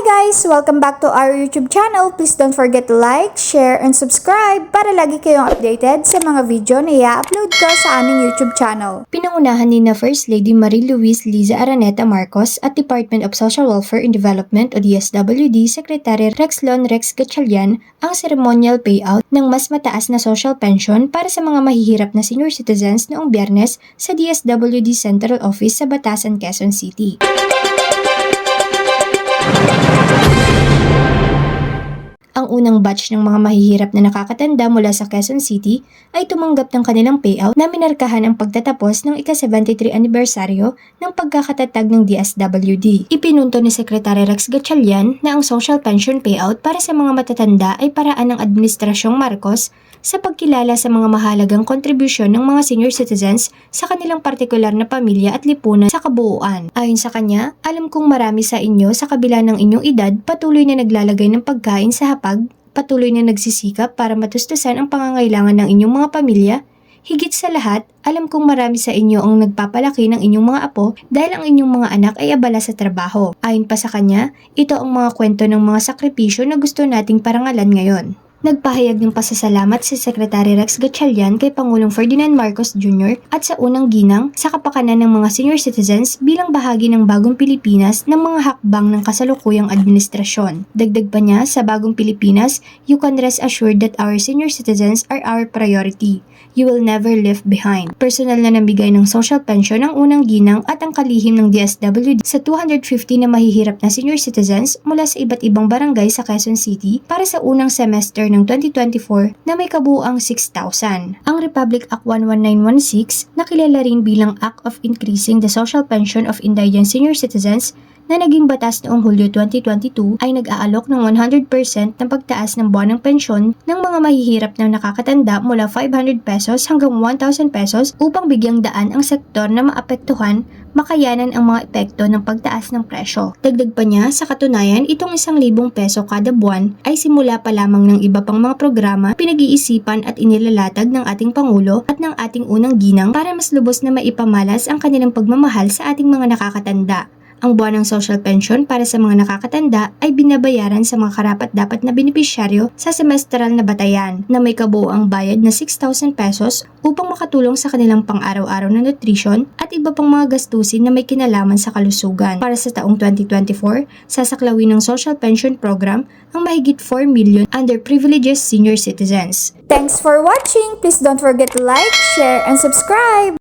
guys! Welcome back to our YouTube channel. Please don't forget to like, share, and subscribe para lagi kayong updated sa mga video na i-upload ko sa aming YouTube channel. Pinangunahan ni na First Lady Marie-Louise Liza Araneta Marcos at Department of Social Welfare and Development o DSWD Secretary Rexlon Rex Gatchalian ang ceremonial payout ng mas mataas na social pension para sa mga mahihirap na senior citizens noong biyernes sa DSWD Central Office sa Batasan, Quezon City. Thank you. Ang unang batch ng mga mahihirap na nakakatanda mula sa Quezon City ay tumanggap ng kanilang payout na minarkahan ang pagtatapos ng ika-73 anibersaryo ng pagkakatatag ng DSWD. Ipinunto ni Secretary Rex Gatchalian na ang social pension payout para sa mga matatanda ay paraan ng Administrasyong Marcos sa pagkilala sa mga mahalagang kontribusyon ng mga senior citizens sa kanilang partikular na pamilya at lipunan sa kabuuan. Ayon sa kanya, alam kong marami sa inyo sa kabila ng inyong edad patuloy na naglalagay ng pagkain sa hapag, patuloy na nagsisikap para matustusan ang pangangailangan ng inyong mga pamilya, Higit sa lahat, alam kong marami sa inyo ang nagpapalaki ng inyong mga apo dahil ang inyong mga anak ay abala sa trabaho. Ayon pa sa kanya, ito ang mga kwento ng mga sakripisyo na gusto nating parangalan ngayon. Nagpahayag ng pasasalamat si Secretary Rex Gatchalian kay Pangulong Ferdinand Marcos Jr. at sa unang ginang sa kapakanan ng mga senior citizens bilang bahagi ng bagong Pilipinas ng mga hakbang ng kasalukuyang administrasyon. Dagdag pa niya, sa bagong Pilipinas, you can rest assured that our senior citizens are our priority. You will never left behind. Personal na nabigay ng social pension ang unang ginang at ang kalihim ng DSWD sa 250 na mahihirap na senior citizens mula sa iba't ibang barangay sa Quezon City para sa unang semester ng 2024 na may kabuuang 6,000. Ang Republic Act 11916 na kilala rin bilang Act of Increasing the Social Pension of Indigent Senior Citizens na naging batas noong Hulyo 2022 ay nag-aalok ng 100% ng pagtaas ng buwan ng pensyon ng mga mahihirap na nakakatanda mula 500 pesos hanggang 1,000 pesos upang bigyang daan ang sektor na maapektuhan makayanan ang mga epekto ng pagtaas ng presyo. Dagdag pa niya, sa katunayan, itong isang libong peso kada buwan ay simula pa lamang ng iba pang mga programa pinag-iisipan at inilalatag ng ating Pangulo at ng ating unang ginang para mas lubos na maipamalas ang kanilang pagmamahal sa ating mga nakakatanda. Ang buwan ng social pension para sa mga nakakatanda ay binabayaran sa mga karapat-dapat na benepisyaryo sa semestral na batayan na may kabuoang bayad na 6,000 pesos upang makatulong sa kanilang pang-araw-araw na nutrition at iba pang mga gastusin na may kinalaman sa kalusugan. Para sa taong 2024, sasaklawin ng social pension program ang mahigit 4 million underprivileged senior citizens. Thanks for watching! Please don't forget to like, share, and subscribe!